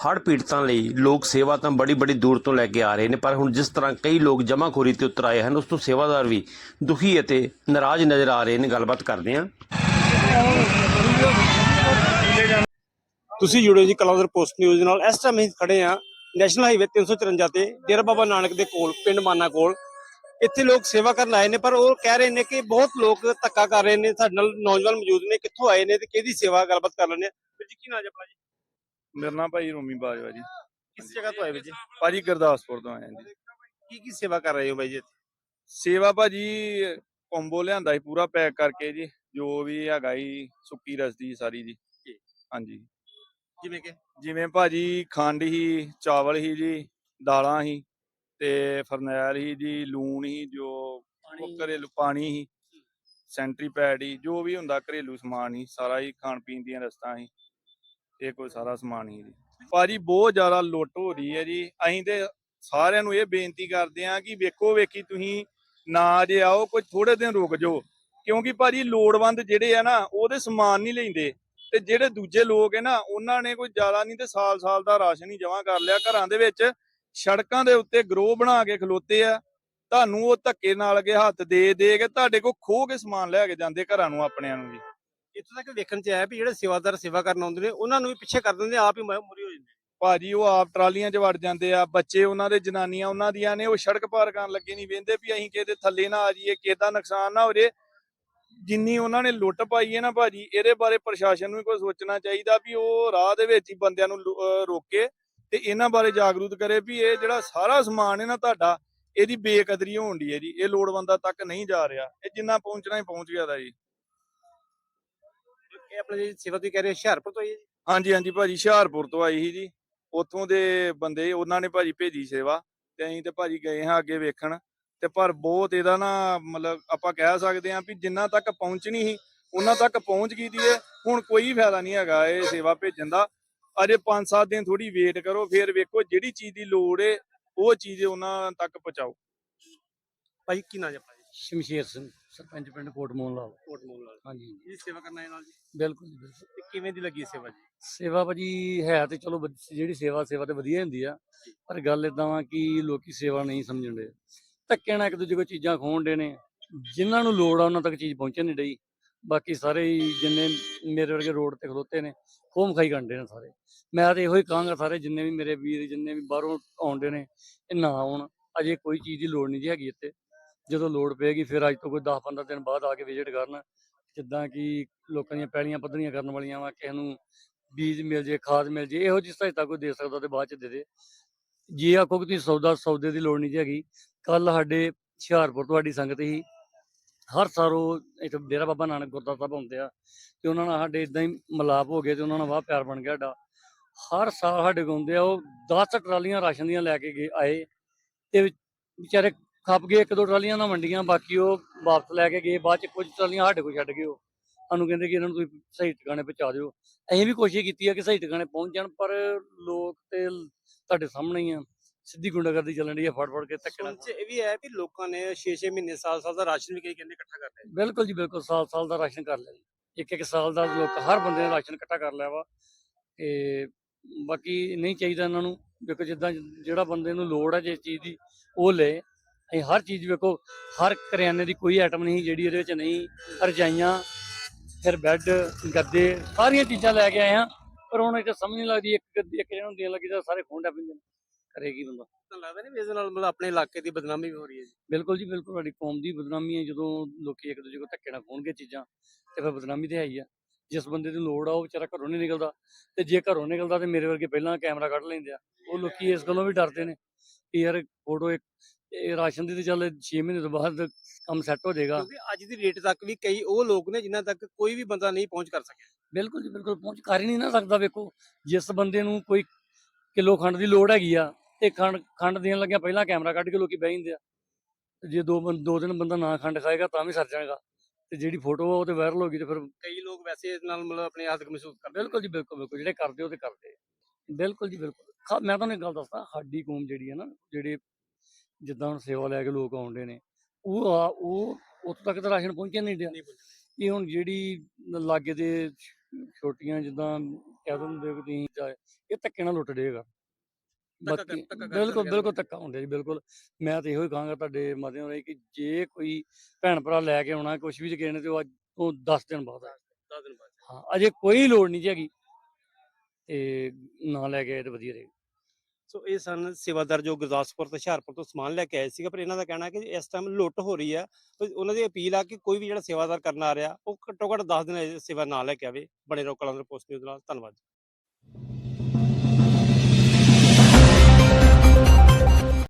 ਹੜ ਪੀੜਤਾਂ ਲਈ ਲੋਕ ਸੇਵਾ ਤਾਂ ਬੜੀ ਬੜੀ ਦੂਰ ਤੋਂ ਲੈ ਕੇ ਆ ਰਹੇ ਨੇ, ਪਰ ਹੁਣ ਜਿਸ ਤਰ੍ਹਾਂ ਕਈ ਲੋਕ ਜਮਾਖੋਰੀ ਤੇ ਉਤਰ ਆਏ ਹਨ, ਉਸ ਤੋਂ ਸੇਵਾਦਾਰ ਵੀ ਦੁਖੀ ਅਤੇ ਨਾਰਾਜ਼ ਨਜ਼ਰ ਆ ਰਹੇ ਨੇ। ਗੱਲਬਾਤ ਕਰਦੇ ਹਾਂ। ਤੁਸੀਂ ਜੁੜੋ ਜੀ ਕਲਾਉਦਰ ਪੋਸਟ ਨਿਊਜ਼ ਨਾਲ। ਇਸ ਟਾਈਮ ਅਸੀਂ ਖੜੇ ਆ ਨੈਸ਼ਨਲ ਹਾਈਵੇ 354 ਤੇ, ਡੇਰਾ ਬਾਬਾ ਨਾਨਕ ਦੇ ਕੋਲ, ਪਿੰਡ ਮਾਨਾ ਕੋਲ। ਇੱਥੇ ਲੋਕ ਸੇਵਾ ਕਰਨ ਆਏ ਨੇ, ਪਰ ਉਹ ਕਹਿ ਰਹੇ ਨੇ ਕਿ ਬਹੁਤ ਲੋਕ ਧੱਕਾ ਕਰ ਰਹੇ ਨੇ। ਸਾਡੇ ਨਾਲ ਨੌਜਵਾਨ ਮੌਜੂਦ ਨੇ, ਕਿੱਥੋਂ ਆਏ ਨੇ ਤੇ ਕਿਹਦੀ ਸੇਵਾ ਗੱਲਬਾਤ ਕਰ ਲੈਣੇ ਆ ਵੀਰ ਜੀ, ਕੀ ਨਾਮ ਹੈ ਆਪਣਾ ਜੀ? ਮੇਰਾ ਨਾਮ ਭਾਈ ਰੋਮੀ ਬਾਜਵਾ ਜੀ। ਕਿਸ ਜਗ੍ਹਾ ਤੋਂ ਆਏ ਵੀਰ ਜੀ? ਭਾਜੀ ਗੁਰਦਾਸਪੁਰ ਤੋਂ ਆਏ ਹਾਂ ਜੀ। ਕੀ ਕੀ ਸੇਵਾ ਕਰ ਰਹੇ ਹੋ ਬਾਈ ਜੀ ਸੇਵਾ ਭਾਜੀ ਕੰਬੋ ਲਿਆਂਦਾ ਸੀ ਪੂਰਾ ਪੈਕ ਕਰਕੇ ਜੀ ਜੋ ਵੀ ਹੈਗਾ ਜੀ ਸੁੱਕੀ ਰਸਦੀ ਸਾਰੀ ਜੀ। ਜੀ। ਹਾਂਜੀ। ਜਿਵੇਂ ਕਿ? ਜਿਵੇਂ ਭਾਜੀ ਖੰਡ ਹੀ ਚਾਵਲ ਹੀ ਜੀ ਦਾਲਾਂ ਹੀ ਤੇ ਫਰਨੈਲ ਹੀ ਜੀ ਲੂਣ ਹੀ ਜੋ ਉਹ ਘਰੇਲੂ ਪਾਣੀ ਹੀ ਸੈਂਟਰੀ ਪੈਡ ਹੀ ਜੋ ਵੀ ਹੁੰਦਾ ਘਰੇਲੂ ਸਮਾਨ ਹੀ ਸਾਰਾ ਹੀ ਖਾਣ ਪੀਣ ਦੀਆਂ ਰਸਤਾਂ ਹੀ। ਇਹ ਕੋਈ ਸਾਰਾ ਸਮਾਨ ਹੀ ਜੀ। ਭਾਜੀ, ਬਹੁਤ ਜ਼ਿਆਦਾ ਲੁੱਟ ਹੋ ਰਹੀ ਹੈ ਜੀ। ਅਸੀਂ ਤੇ ਸਾਰਿਆਂ ਨੂੰ ਇਹ ਬੇਨਤੀ ਕਰਦੇ ਹਾਂ ਕਿ ਵੇਖੋ ਵੇਖੀ ਤੁਸੀਂ, ਨਾ ਜੇ ਆਓ, ਕੋਈ ਥੋੜੇ ਦਿਨ ਰੁਕ ਜਾਓ। ਕਿਉਂਕਿ ਭਾਜੀ, ਲੋੜਵੰਦ ਜਿਹੜੇ ਆ ਨਾ ਉਹਦੇ ਸਮਾਨ ਨਹੀਂ ਲੈਂਦੇ। ਤੇ ਜਿਹੜੇ ਦੂਜੇ ਲੋਕ ਹੈ ਨਾ, ਉਹਨਾਂ ਨੇ ਕੋਈ ਜ਼ਿਆਦਾ ਨਹੀਂ ਤੇ ਸਾਲ-ਸਾਲ ਦਾ ਰਾਸ਼ਨ ਹੀ ਜਮ੍ਹਾਂ ਕਰ ਲਿਆ। ਘਰਾਂ ਦੇ ਵਿੱਚ ਸੜਕਾਂ ਦੇ ਉੱਤੇ ਗਰੋਹ ਬਣਾ ਕੇ ਖਲੋਤੇ ਆ। ਤੁਹਾਨੂੰ ਉਹ ਧੱਕੇ ਨਾਲ ਅਗੇ ਹੱਥ ਦੇ ਦੇ ਕੇ ਤੁਹਾਡੇ ਕੋਲ ਖੋਹ ਕੇ ਸਮਾਨ ਲੈ ਕੇ ਜਾਂਦੇ ਘਰਾਂ ਨੂੰ, ਆਪਣਿਆਂ ਨੂੰ ਜੀ ਇੱਥੋਂ ਤੱਕ ਵੇਖਣ ਚ ਆਇਆ ਵੀ ਜਿਹੜੇ ਸੇਵਾਦਾਰ ਸੇਵਾ ਕਰਨ ਆਉਂਦੇ ਨੇ, ਉਹਨਾਂ ਨੂੰ ਵੀ ਪਿੱਛੇ ਕਰ ਦਿੰਦੇ ਆਪ ਹੀ ਮੁਰੀ ਹੋ ਜਾਂਦੇ ਭਾਜੀ, ਉਹ ਆਪ ਟਰਾਲੀਆਂ 'ਚ ਵੜ ਜਾਂਦੇ ਆ, ਬੱਚੇ ਉਹਨਾਂ ਦੇ, ਜਨਾਨੀਆਂ ਉਹਨਾਂ ਦੀਆਂ ਨੇ, ਉਹ ਸੜਕ ਪਾਰ ਕਰਨ ਲੱਗੇ ਨਹੀਂ ਵੇਂਦੇ ਵੀ ਅਸੀਂ ਕਿਹਦੇ ਥੱਲੇ ਨਾ ਆ ਜਾਈਏ, ਕਿਹਦਾ ਨੁਕਸਾਨ ਨਾ ਹੋ ਜੇ। ਜਿੰਨੀ ਉਹਨਾਂ ਨੇ ਲੁੱਟ ਪਾਈ ਹੈ ਨਾ ਭਾਜੀ, ਇਹਦੇ ਬਾਰੇ ਪ੍ਰਸ਼ਾਸਨ ਨੂੰ ਵੀ ਕੋਈ ਸੋਚਣਾ ਚਾਹੀਦਾ ਵੀ ਉਹ ਰਾਹ ਦੇ ਵਿੱਚ ਹੀ ਬੰਦਿਆਂ ਨੂੰ ਲੁ- ਅਹ, ਰੋਕੇ ਤੇ ਇਹਨਾਂ ਬਾਰੇ ਜਾਗਰੂਕ ਕਰੇ ਵੀ ਇਹ ਜਿਹੜਾ ਸਾਰਾ ਸਮਾਨ ਹੈ ਨਾ ਤੁਹਾਡਾ, ਇਹਦੀ ਬੇਕਦਰੀ ਹੋਣ ਦੀ ਹੈ ਜੀ, ਇਹ ਲੋੜਵੰਦਾਂ ਤੱਕ ਨਹੀਂ ਜਾ ਰਿਹਾ, ਇਹ ਜਿੰਨਾ ਪਹੁੰਚਣਾ ਹੀ ਪਹੁੰਚ ਗਿਆ ਦਾ ਜੀ। ਆਪਣੇ ਜੀ ਸੇਵਾ ਤੁਸੀਂ ਕਹਿ ਰਹੇ ਹੁਸ਼ਿਆਰਪੁਰ ਤੋਂ ਆਈ ਹੈ ਜੀ? ਹਾਂਜੀ ਹਾਂਜੀ ਭਾਜੀ ਹੁਸ਼ਿਆਰਪੁਰ ਤੋਂ ਆਈ ਸੀ ਜੀ। ਉੱਥੋਂ ਦੇ ਬੰਦੇ ਉਹਨਾਂ ਨੇ ਭਾਜੀ ਭੇਜੀ ਸੇਵਾ ਤੇ ਅਸੀਂ ਤੇ ਭਾਜੀ ਗਏ ਹਾਂ ਅੱਗੇ ਵੇਖਣ। ਤੇ ਪਰ ਬਹੁਤ ਇਹਦਾ ਨਾ ਮਤਲਬ ਆਪਾਂ ਕਹਿ ਸਕਦੇ ਹਾਂ ਵੀ ਜਿੰਨਾ ਤੱਕ ਪਹੁੰਚਣੀ ਸੀ ਉਹਨਾਂ ਤੱਕ ਪਹੁੰਚ ਗਈ ਦੀ ਹੈ ਹੁਣ ਕੋਈ ਫਾਇਦਾ ਨਹੀਂ ਹੈਗਾ ਇਹ ਸੇਵਾ ਭੇਜਣ ਦਾ। ਅਜੇ 5-7 ਦਿਨ ਥੋੜੀ ਵੇਟ ਕਰੋ ਫਿਰ ਵੇਖੋ ਜਿਹੜੀ ਚੀਜ਼ ਦੀ ਲੋੜ ਹੈ ਉਹ ਚੀਜ਼ ਉਹਨਾਂ ਤੱਕ ਪਹੁੰਚਾਓ। ਭਾਈ ਕੀ ਨਾਮ ਹੈ ਆਪਣਾ? ਜੀ ਸ਼ਮਸ਼ੀਰ ਸਿੰਘ ਸਰਪੰਚ ਪਿੰਡ ਕੋਟ ਮੋਹਨ ਲਾਲ। ਕੋਟ ਮੋਲ ਨਾਲ ਹਾਂਜੀ। ਇਹ ਸੇਵਾ ਕਰਨ ਆਏ ਨਾਲ ਜੀ? ਬਿਲਕੁਲ ਜੀ, ਬਿਲਕੁਲ। ਤੇ ਕਿਵੇਂ ਦੀ ਲੱਗੀ ਸੇਵਾ ਜੀ? ਸੇਵਾ ਭਾਜੀ ਹੈ ਤੇ ਚਲੋ ਵਧ- ਜਿਹੜੀ ਸੇਵਾ ਸੇਵਾ ਤੇ ਵਧੀਆ ਹੁੰਦੀ ਆ। ਪਰ ਗੱਲ ਇਦਾਂ ਵਾ ਕਿ ਲੋਕੀ ਸੇਵਾ ਨਹੀਂ ਸਮਝਣ ਦੇ। ਧੱਕੇ ਨਾਲ ਇੱਕ ਦੂਜੇ ਕੋ ਚੀਜ਼ਾਂ ਖੋਣ ਦੇ ਨੇ। ਜਿਨ੍ਹਾਂ ਨੂੰ ਲੋੜ ਆ ਉਹਨਾਂ ਤੱਕ ਚੀਜ਼ ਪਹੁੰਚਣ ਨਹੀਂ ਡਈ। ਬਾਕੀ ਸਾਰੇ ਹੀ ਜਿੰਨੇ ਮੇਰੇ ਵਰਗੇ ਰੋਡ ਤੇ ਖਲੋਤੇ ਨੇ ਖੋਮ ਖਾਈ ਗੰਡੇ ਨੇ ਸਾਰੇ। ਮੈਂ ਤੇ ਇਹੋ ਹੀ ਕਹਾਂਗਾ ਸਾਰੇ ਜਿੰਨੇ ਵੀ ਮੇਰੇ ਵੀਰ ਜਿੰਨੇ ਵੀ ਬਾਹਰੋਂ ਆਉਂਦੇ ਨੇ ਇਹ ਨਾ ਆਉਣ। ਅਜੇ ਕੋਈ ਚੀਜ਼ ਦੀ ਲੋੜ ਨਹੀਂ ਜੀ ਹੈਗੀ ਇੱਥੇ। ਜਦੋਂ ਲੋੜ ਪਏਗੀ ਫਿਰ ਅੱਜ ਤੋਂ ਕੋਈ 10-15 ਦਿਨ ਬਾਅਦ ਆ ਕੇ ਵਿਜ਼ਿਟ ਕਰਨ। ਜਿੱਦਾਂ ਕਿ ਲੋਕਾਂ ਦੀਆਂ ਪੈਲੀਆਂ ਪੱਧਰੀਆਂ ਕਰਨ ਵਾਲੀਆਂ ਵਾ, ਕਿਸੇ ਨੂੰ ਬੀਜ ਮਿਲ ਜੇ, ਖਾਦ ਮਿਲ ਜੇ, ਇਹੋ ਜਿਹੀ ਸਹਾਇਤਾ ਕੋਈ ਦੇ ਸਕਦਾ ਤੇ ਬਾਅਦ ਚ ਦੇ ਦੇ। ਜੇ ਆਖੋ ਕਿ ਤੁਸੀਂ ਸੌਦਾ, ਸੌਦੇ ਦੀ ਲੋੜ ਨਹੀਂ ਜੀ ਹੈਗੀ ਕੱਲ ਸਾਡੇ ਹੁਸ਼ਿਆਰਪੁਰ ਤੁਹਾਡੀ ਸੰਗਤ ਹੀ ਹਰ ਸਾਲ ਉਹ ਇੱਥੇ ਡੇਰਾ ਬਾਬਾ ਨਾਨਕ ਗੁਰਦੁਆਰਾ ਸਾਹਿਬ ਆਉਂਦੇ ਆ ਤੇ ਉਹਨਾਂ ਨਾਲ ਸਾਡੇ ਇਦਾਂ ਹੀ ਮਿਲਾਪ ਹੋ ਗਏ ਤੇ ਉਹਨਾਂ ਨਾਲ ਵਾਹ ਪਿਆਰ ਬਣ ਗਿਆ ਸਾਡਾ। ਹਰ ਸਾਲ ਸਾਡੇ ਕੋਲ ਆਉਂਦੇ ਆ, ਉਹ 10 ਟਰਾਲੀਆਂ ਰਾਸ਼ਨ ਦੀਆਂ ਲੈ ਕੇ ਗਏ, ਆਏ ਤੇ ਵਿਚਾਰੇ ਖੱਪ ਗਏ ਇੱਕ ਦੋ ਟਰਾਲੀਆਂ ਨਾਲ ਮੰਡੀਆਂ ਬਾਕੀ ਉਹ ਵਾਪਸ ਲੈ ਕੇ ਗਏ। ਬਾਅਦ ਚ ਕੁਝ ਟਰਾਲੀਆਂ ਸਾਡੇ ਕੋਲ ਛੱਡ ਗਏ ਉਹ। ਸਾਨੂੰ ਕਹਿੰਦੇ ਕਿ ਇਹਨਾਂ ਨੂੰ ਤੁਸੀਂ ਸਹੀ ਟਿਕਾਣੇ ਪਹੁੰਚਾ ਦਿਓ। ਅਸੀਂ ਵੀ ਕੋਸ਼ਿਸ਼ ਕੀਤੀ ਹੈ ਕਿ ਸਹੀ ਟਿਕਾਣੇ ਪਹੁੰਚ ਜਾਣ ਪਰ ਲੋਕ ਤੇ ਤੁਹਾਡੇ ਸਾਹਮਣੇ ਹੀ ਆ। ਸਿੱਧੀ ਗੁੰਡਾਗਰਦੀ ਚੱਲਣ ਦੀ ਹੈ ਫੜ ਫੜ ਕੇ ਧੱਕੇ ਨਾਲ। ਇਹ ਵੀ ਹੈ ਵੀ ਲੋਕਾਂ ਨੇ 6-6 ਮਹੀਨੇ ਸਾਲ-ਸਾਲ ਦਾ ਰਾਸ਼ਨ ਵੀ ਕਈ ਕਹਿੰਦੇ ਇਕੱਠਾ ਕਰਦੇ ਨੇ ਬਿਲਕੁਲ ਜੀ ਬਿਲਕੁਲ ਸਾਲ ਸਾਲ ਦਾ ਰਾਸ਼ਨ ਕਰ ਲਿਆ ਇੱਕ ਇੱਕ ਸਾਲ ਦਾ ਲੋਕ ਹਰ ਬੰਦੇ ਨੇ ਰਾਸ਼ਨ ਇਕੱਠਾ ਕਰ ਲਿਆ ਵਾ। ਤੇ ਬਾਕੀ ਨਹੀਂ ਚਾਹੀਦਾ ਇਹਨਾਂ ਨੂੰ ਦੇਖੋ ਜਿੱਦਾਂ ਜਿਹੜਾ ਬੰਦੇ ਨੂੰ ਲੋੜ ਹੈ ਜਿਸ ਚੀਜ਼ ਦੀ ਉਹ ਲੈ ਅਸੀਂ ਹਰ ਚੀਜ਼ ਵੇਖੋ ਹਰ ਕਰਿਆਨੇ ਦੀ ਕੋਈ ਆਈਟਮ ਨਹੀਂ ਜਿਹੜੀ ਇਹਦੇ ਵਿੱਚ ਨਹੀਂ ਰਜਾਈਆਂ ਫਿਰ ਬੈੱਡ ਗੱਦੇ ਸਾਰੀਆਂ ਚੀਜ਼ਾਂ ਲੈ ਕੇ ਆਏ ਹਾਂ। ਪਰ ਹੁਣ ਇਹ ਸਮਝ ਨਹੀਂ ਲੱਗਦੀ ਇੱਕ ਗੱਦੀ ਇੱਕ ਜਣਾ ਨੂੰ ਦੇਣ ਲੱਗੀ ਤਾਂ ਸਾਰੇ ਖੋਂਡਾ ਪੈਂਦੇ ਨੇ। ਕਰੇਗੀ ਬੰਦਾ? ਤਾਂ ਲੱਗਦਾ ਨਹੀਂ ਵੀ ਇਹਦੇ ਨਾਲ ਮਤਲਬ ਆਪਣੇ ਇਲਾਕੇ ਦੀ ਬਦਨਾਮੀ ਵੀ ਹੋ ਰਹੀ ਹੈ ਜੀ। ਬਿਲਕੁਲ ਜੀ ਬਿਲਕੁਲ। ਸਾਡੀ ਕੌਮ ਦੀ ਬਦਨਾਮੀ ਹੈ ਜਦੋਂ ਲੋਕੀ ਇੱਕ ਦੂਜੇ ਕੋਲ ਧੱਕੇ ਨਾਲ ਖੋਣਗੇ ਚੀਜ਼ਾਂ ਤੇ ਫਿਰ ਬਦਨਾਮੀ ਤੇ ਹੀ ਆ। ਜਿਸ ਬੰਦੇ ਨੂੰ ਲੋੜ ਆ ਉਹ ਵਿਚਾਰਾ ਘਰੋਂ ਨਹੀਂ ਨਿਕਲਦਾ ਤੇ ਜੇ ਘਰੋਂ ਨਿਕਲਦਾ ਤੇ ਮੇਰੇ ਵਰਗੇ ਪਹਿਲਾਂ ਕੈਮਰਾ ਕੱਢ ਲੈਂਦੇ ਆ। ਉਹ ਲੋਕੀ ਇਸ ਗੱਲੋਂ ਵੀ ਡਰਦੇ ਨੇ। ਯਾਰ ਫੋਟੋ ਇੱਕ ਇਹ ਰਾਸ਼ਨ ਦੀ ਤੇ ਚੱਲ 6 ਮਹੀਨੇ ਤੋਂ ਬਾਅਦ ਕੰਮ ਸੈੱਟ ਹੋ ਜਾਏਗਾ। ਕਿਉਂਕਿ ਅੱਜ ਦੀ ਡੇਟ ਤੱਕ ਵੀ ਕਈ ਉਹ ਲੋਕ ਨੇ ਜਿਨ੍ਹਾਂ ਤੱਕ ਕੋਈ ਵੀ ਬੰਦਾ ਨਹੀਂ ਪਹੁੰਚ ਕਰ ਸਕਿਆ। ਬਿਲਕੁਲ ਜੀ ਬਿਲਕੁਲ ਪਹੁੰਚ ਕਰ ਹੀ ਨਹੀਂ ਨਾ ਸਕਦਾ। ਵੇਖੋ ਜਿਸ ਬੰਦੇ ਨੂੰ ਕੋਈ ਕਿਲੋ ਖੰਡ ਦੀ ਲੋੜ ਹੈਗੀ ਆ ਤੇ ਖੰਡ ਖੰਡ ਦੇਣ ਲੱਗਿਆ ਪਹਿਲਾਂ ਕੈਮਰਾ ਕੱਢ ਕੇ ਲੋਕੀ ਬਹਿ ਜਾਂਦੇ ਆ। ਜੇ ਦੋ ਦੋ ਦਿਨ ਬੰਦਾ ਨਾ ਖੰਡ ਖਾਏਗਾ ਤਾਂ ਵੀ ਸਰ ਜਾਏਗਾ। ਤੇ ਜਿਹੜੀ ਫੋਟੋ ਆ ਉਹ ਤੇ ਵਾਇਰਲ ਹੋ ਗਈ ਤੇ ਫਿਰ ਕਈ ਲੋਕ ਵੈਸੇ ਇਸ ਨਾਲ ਮਤਲਬ ਆਪਣੇ ਆਦਕ ਮਹਿਸੂਸ ਕਰਦੇ ਬਿਲਕੁਲ ਜੀ ਬਿਲਕੁਲ ਬਿਲਕੁਲ। ਜਿਹੜੇ ਕਰਦੇ ਉਹ ਤੇ ਕਰਦੇ। ਬਿਲਕੁਲ ਜੀ ਬਿਲਕੁਲ। ਮੈਂ ਤੁਹਾਨੂੰ ਇੱਕ ਗੱਲ ਦੱਸਦਾ ਸਾਡੀ ਕੌਮ ਜਿਹੜੀ ਹੈ ਨਾ ਜਿਹੜੇ ਜਿੱਦਾਂ ਹੁਣ ਸੇਵਾ ਲੈ ਕੇ ਲੋਕ ਆਉਂਦੇ ਨੇ ਉਹ ਆ ਉਹ ਉੱਥੋਂ ਤੱਕ ਤਾਂ ਰਾਸ਼ਨ ਪਹੁੰਚਿਆ ਨਹੀਂ ਡਿਆ। ਇਹ ਹੁਣ ਜਿਹੜੀ ਲਾਗੇ ਦੇ ਛੋਟੀਆਂ ਜਿੱਦਾਂ ਕਹਿ ਦਿੰਦੇ ਕਿ ਤੁਸੀਂ ਜਾ- ਇਹ ਧੱਕੇ ਨਾਲ ਲੁੱਟ ਡੇਗਾ ਬਿਲਕੁਲ ਬਿਲਕੁਲ ਧੱਕਾ ਹੁੰਦਾ ਜੀ ਬਿਲਕੁਲ। ਮੈਂ ਤਾਂ ਇਹੋ ਹੀ ਕਹਾਂਗਾ ਤੁਹਾਡੇ ਮਾਧਿਅਮ ਰਾਹੀਂ ਕਿ ਜੇ ਕੋਈ ਭੈਣ ਭਰਾ ਲੈ ਕੇ ਆਉਣਾ ਕੁਝ ਵੀ ਨੇ ਤੇ ਉਹ ਅੱਜ ਤੋਂ 10 ਦਿਨ ਬਾਅਦ ਆ। 10 ਦਿਨ ਬਾਅਦ। ਹਾਂ ਅਜੇ ਕੋਈ ਲੋੜ ਨਹੀਂ ਜੀ ਹੈਗੀ। ਤੇ ਨਾ ਲੈ ਕੇ ਆਏ ਤੇ ਵਧੀਆ ਰਹੇਗਾ। ਸੋ ਇਹ ਸਨ ਸੇਵਾਦਾਰ ਜੋ ਗੁਰਦਾਸਪੁਰ ਤੇ ਹੁਸ਼ਿਆਰਪੁਰ ਤੋਂ ਸਮਾਨ ਲੈ ਕੇ ਆਏ ਸੀਗਾ, ਪਰ ਇਹਨਾਂ ਦਾ ਕਹਿਣਾ ਕਿ ਇਸ ਟਾਈਮ ਲੁੱਟ ਹੋ ਰਹੀ ਆ ਉਹਨਾਂ ਦੀ ਅਪੀਲ ਆ ਕਿ ਕੋਈ ਵੀ ਜਿਹੜਾ ਸੇਵਾਦਾਰ ਕਰਨ ਆ ਰਿਹਾ, ਉਹ ਘੱਟੋ ਘੱਟ 10 ਦਿਨ ਸੇਵਾ ਨਾ ਲੈ ਕੇ ਆਵੇ। ਬਣੇ ਰਹੋ ਕਲੰਦਰ ਪੋਸਟ ਨਿਊਜ਼ ਨਾਲ ਧੰਨਵਾਦ